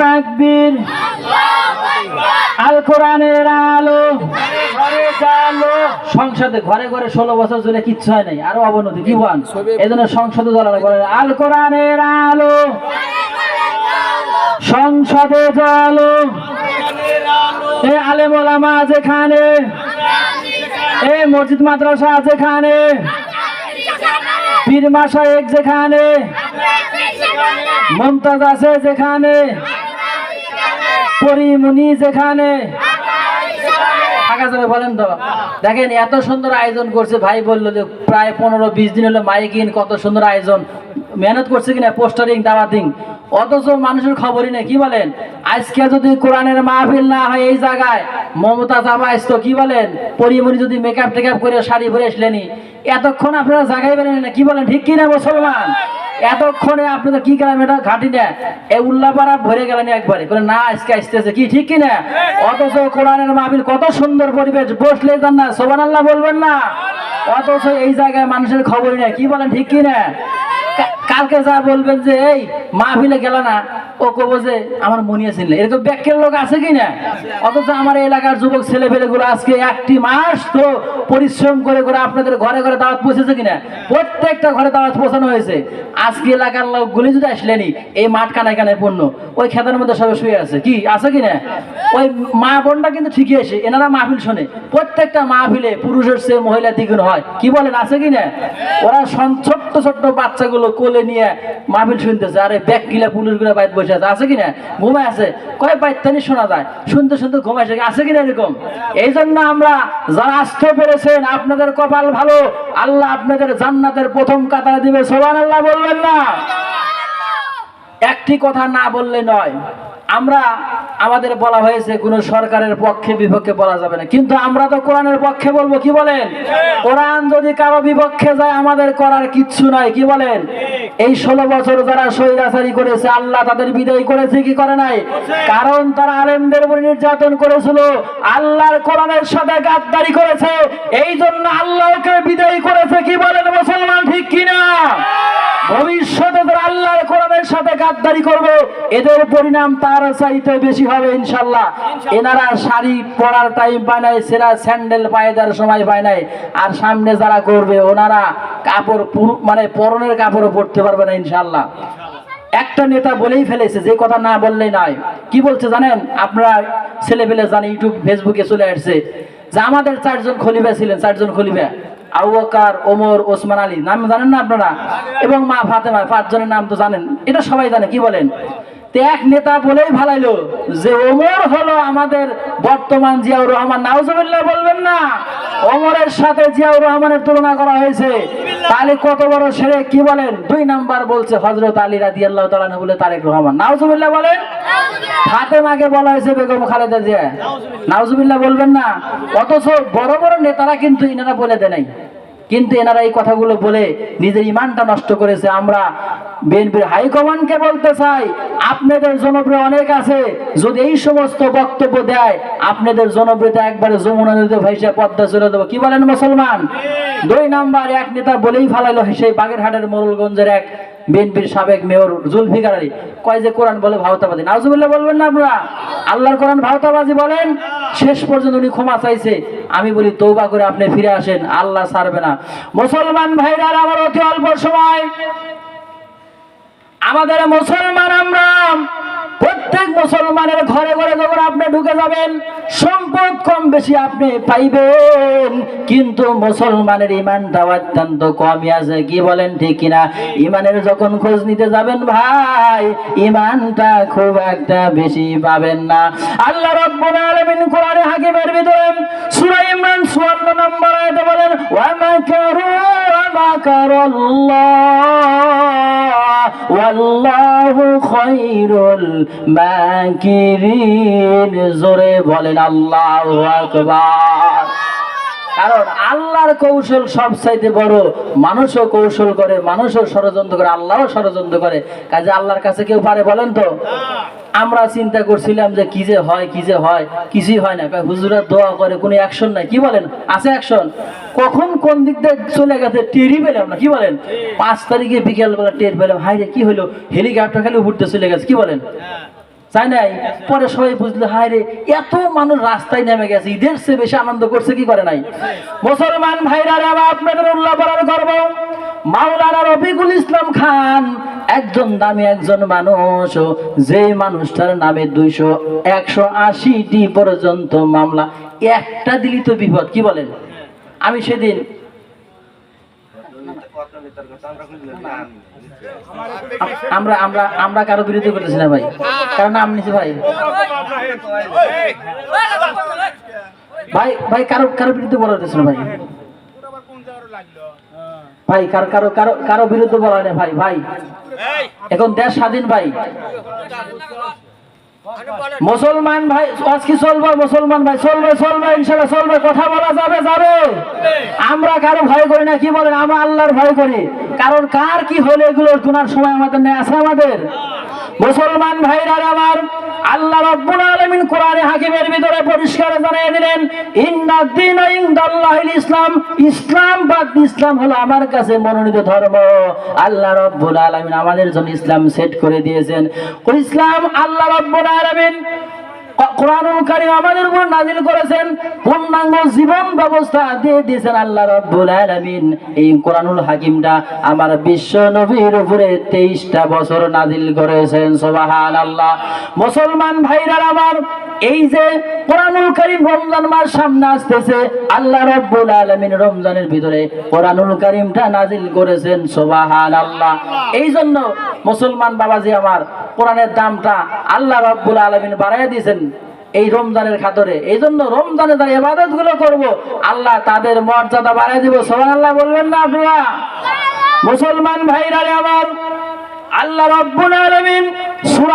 তাকবীর। আল কোরআনের আলো। সংসদে ঘরে ঘরে ষোলো বছর ধরে কিচ্ছু হয় নাই, আরও অবনতি, কি বল? এই জন্য সংসদে দলানো করে। আল কোরআনের আলো। সংসদে জলো। এ আলেম ওলামা যেখানে, এ মসজিদ মাদ্রাসা যেখানে, পীর মাসায়েক যেখানে, মমতাজ আছে যেখানে পরিমণি যেখানে? থাকা যাবে বলেন তো। দেখেন এত সুন্দর আয়োজন করছে। ভাই বলল যে প্রায় পনেরো বিশ দিন হলো মাইকিং কত সুন্দর আয়োজন। মেহনত করছে কিনা? পোস্টারিং দাওয়াতিং। অথচ মানুষের খবরই নেই। কি বলেন? আজকে যদি কোরআনের মাহফিল না হয় এই জায়গায় মমতা জামা আসতো কি বলেন? পরিমণি যদি মেকআপ টেকআপ করে শাড়ি পরে আসলেনি। এতক্ষণ আপনারা জায়গায় বেরেন না কি বলেন? ঠিক কিনা মুসলমান? এতক্ষণে আপনাদের কি গেলাম এটা? ঘাটি না এই উল্লাপাড়া ভরে গেলেন একবারে। করে না, আজকে আসতেছে কি? ঠিক কিনা? অথচ কোরআনের মাহবিল কত সুন্দর পরিবেশ। বসলে যান না সোবান আল্লাহ বলবেন না? অথচ এই জায়গায় মানুষের খবর নেই। কি বলেন, ঠিক কিনা? কালকে যা বলবেন যে, এই, মাহফিলে গেল না। ও কব যে আমার মনে আছিল এরকম ব্যাখ্যের লোক আছে কি না অথচ আমার এলাকার যুবক ছেলে গুলো আজকে একটি মাস তো পরিশ্রম করে করে আপনাদের ঘরে ঘরে দাওয়াত পৌঁছেছে কিনা? প্রত্যেকটা ঘরে দাওয়াত পৌঁছানো হয়েছে। আজকে এলাকার লোকগুলি যদি আসলেনি, এই মাঠ কানায় কানায় পণ্য ওই খেতার মধ্যে সবাই শুয়ে আছে। কি আছে কি না ওই মা বোনটা কিন্তু ঠিকই আসে এনারা মাহফিল শোনে। প্রত্যেকটা মাহফিলে পুরুষের চেয়ে মহিলা দ্বিগুণ হয়। কি বলেন, আছে কি না? ওরা ছোট্ট ছোট্ট বাচ্চাগুলো কোলে নিয়ে মাহফিল শুনতেছে। আরে ব্যাগ গিলা পুলিশগুলো বাইর বসে আছে। আছে কি না? ঘুমায় আছে। কয় বাইতানি শোনা যায়। শুনতে শুনতে ঘুমায় আছে আছে কি না এরকম? এই জন্য আমরা যারা আসতে পেরেছেন, আপনাদের কপাল ভালো। আল্লাহ আপনাদের জান্নাতের প্রথম কাতারে দিবে। সোবান আল্লাহ বলবেন না? একটি কথা না বললে নয়। আমরা আমাদের বলা হয়েছে, কোন সরকারের পক্ষে বিপক্ষে বলা যাবে না। কিন্তু আমরা তো কোরআনের পক্ষে বলব, কি বলেন? কোরআন যদি কারও বিপক্ষে যায়, আমাদের করার কিচ্ছু নাই, কি বলেন? এই ষোলো বছর যারা স্বৈরাচারী করেছে, আল্লাহ তাদের বিদায় করেছে, কি করে নাই? কারণ তারা আলেমদের উপর নির্যাতন করেছিল, আল্লাহর কোরআনের সাথে গাদ্দারি করেছে এই জন্য আল্লাহকে বিদায় করেছে, কি বলেন মুসলমান ঠিক কিনা? ভবিষ্যতে তারা সাথে গাদ্দারি করবে। এদের পরিণাম তার চাইতে বেশি হবে ইনশাল্লাহ। এনারা শাড়ি পরার টাইম পায় নাই সেরা স্যান্ডেল পায়ে দেওয়ার সময় পায় নাই। আর সামনে যারা করবে ওনারা কাপড় মানে পরনের কাপড়ও পরতে পারবে না ইনশাল্লাহ। একটা নেতা বলেই ফেলেছে যে কথা না বললেই নয়। কি বলছে জানেন? আপনারা ছেলেপেলে জানে ইউটিউব ফেসবুকে চলে আসছে। যে আমাদের চারজন খলিফা ছিলেন চারজন খলিফা। আবু বকর, ওমর, ওসমান আলী, নাম জানেন না আপনারা? এবং মা ফাতেমা, পাঁচজনের নাম তো জানেন। এটা সবাই জানে, কি বলেন? এক নেতা বলেই ভালাইলো যে, ওমর হলো আমাদের বর্তমান জিয়াউর রহমান। নাউজুবিল্লাহ বলবেন না। ওমরের সাথে জিয়াউর রহমানের তুলনা করা হয়েছে। তাহলে কত বড় সেরে কি বলেন? দুই নাম্বার বলছে হজরত আলী রাদি আল্লাহ তালা বলে তারেক রহমান। নাউজুবিল্লাহ বলেন। ফাতেমাকে বলা হয়েছে বেগম খালেদা জিয়া। বলবেন না, অথচ বড় বড় নেতারা কিন্তু ইনারা বলে দেয় নাই। কিন্তু এনারা এই কথাগুলো বলে নিজের ইমানটা নষ্ট করেছে। আমরা বিএনপির হাইকমান্ডকে বলতে চাই, আপনাদের জনপ্রিয় অনেক আছে, যদি এই সমস্ত বক্তব্য দেয়, আপনাদের জনপ্রিয়তা একবারে যমুনা নদীতে ভাইসা পদ্মা চলে দেবো। কি বলেন মুসলমান? দুই নাম্বার, এক নেতা বলেই ফালাইলো সেই বাগেরহাটের মোরলগঞ্জের এক বিএনপির সাবেক মেয়র জুলফিকার আলী। কয় যে কোরআন বলে ভাওতাবাজি। নাজুবুল্লাহ বলবেন না আপনারা? আল্লাহর কোরআন ভাওতাবাজি বলেন, শেষ পর্যন্ত উনি ক্ষমা চাইছে। আমি বলি, তৌবা করে আপনি ফিরে আসেন, আল্লাহ ছাড়বে না। মুসলমান ভাইরা আমার অতি অল্প সময়। আমাদের মুসলমান আমরা প্রত্যেক মুসলমানের ঘরে ঘরে যখন আপনি ঢুকে যাবেন, সম্পদ কম বেশি আপনি পাইবেন। কিন্তু মুসলমানের ইমানটা অত্যন্ত কমই আছে, কি বলেন ঠিক কিনা? ইমানের যখন খোঁজ নিতে যাবেন ভাই, ইমানটা খুব একটা বেশি পাবেন না। আল্লাহ রাব্বুল আলামিন কোরআনে হাকিমের ভিতরে সূরা ইমরান 54 নম্বর আয়াতে বলেন, ওয়া মাকারু, ওয়া মাকারাল্লাহ। ওয়াল্লাহু খায়রুল মাকিরিন। জোরে বলেন আল্লাহু আকবার। কারণ আল্লাহর কৌশল সব চাইতে বড়, মানুষও কৌশল করে, মানুষও ষড়যন্ত্র করে, আল্লাহও ষড়যন্ত্র করে। কাজে আল্লাহর কাছে কেউ পারে বলেন তো? আমরা চিন্তা করছিলাম যে কি যে হয়, কি যে হয়, কিছুই হয় না। হুজুরা দোয়া করে, কোনো অ্যাকশন নাই। কি বলেন? আছে অ্যাকশন কখন কোন দিক দিয়ে চলে গেছে টেরই পেলাম না। কি বলেন? পাঁচ তারিখে বিকেল বেলা টের পেলাম। হাই রে, কি হলো হেলিকপ্টার খালি উঠতে চলে গেছে। কি বলেন? তাই নাই? পরে সবাই বুঝলো, হায় রে, এত মানুষ রাস্তায় নেমে গেছে। ঈদের চেয়ে বেশি আনন্দ করছে, কি করে নাই? মুসলমান ভাইরা আপনাদের উল্লাহ করার গর্ব। মাওলানা রফিকুল ইসলাম খান একজন দামি একজন মানুষ। যে মানুষটার নামে দুইশো একশো আশিটি পর্যন্ত মামলা। একটা দিলি তো বিপদ, কি বলেন? আমি সেদিন আমরা আমরা আমরা কারও বিরোধী করতেছি না ভাই। কারণ নাম নিছি ভাই। ভাই ভাই কারও কারও বিরুদ্ধে বলা হতেছে না ভাই। ভাই কারও কারও কারও কারও বিরুদ্ধে বলা হয় না ভাই ভাই। এখন দেশ স্বাধীন ভাই। মুসলমান ভাই আজকে কি চলবে মুসলমান ভাই? চলবে চলবে ইনশাল্লাহ চলবে। কথা বলা যাবে যাবে। আমরা কারও ভয় করি না কি বলেন? আমরা আল্লাহর ভয় করি। কারণ কার কি হলে এগুলো গুনার সময় আমাদের নেই? আছে আমাদের? মুসলমান ভাইরা আমার আল্লাহ রব্বুল আলামিন কোরআনে হাকিমের ভিতরে পরিষ্কার জানিয়ে দিলেন ইন্নাদ্দিন ইনদাল্লাহিল ইসলাম ইসলাম বাদ ইসলাম হলো আমার কাছে মনোনীত ধর্ম। আল্লাহ রব্বুল আলামিন আমাদের জন্য ইসলাম সেট করে দিয়েছেন। ইসলাম আল্লাহ রব্বুল আলামিন কোরআনুল কারীম আমাদের উপর নাজিল করেছেন, পূর্ণাঙ্গ জীবন ব্যবস্থা দিয়ে দিয়েছেন আল্লাহ রাব্বুল এই কোরআনুল হাকিমটা আমার বিশ্ব নবীর উপরে 23টা বছর নাজিল করেছেন, সুবহানাল্লাহ। মুসলমান ভাইরা আমার, এই যে কোরআনুল রমজান মাস সামনে আসতেছে, আল্লাহ রাব্বুল আলামিন রমজানের ভিতরে কোরআনুল কারীমটা নাজিল করেছেন, সুবহানাল্লাহ। এই জন্য মুসলমান বাবাজি আমার, কোরআনের দামটা আল্লাহ রাব্বুল আলামিন বাড়াইয়া দিয়েছেন। এই রমজানের খাতরে। এই জন্য রমজানে তারা ইবাদতগুলো করব, আল্লাহ তাদের মর্যাদা বাড়াই দিব। সবাই আল্লাহ বলবেন না আপনারা? মুসলমান ভাইরা আমার, আল্লাহ রব্বুল আলমিন সূরা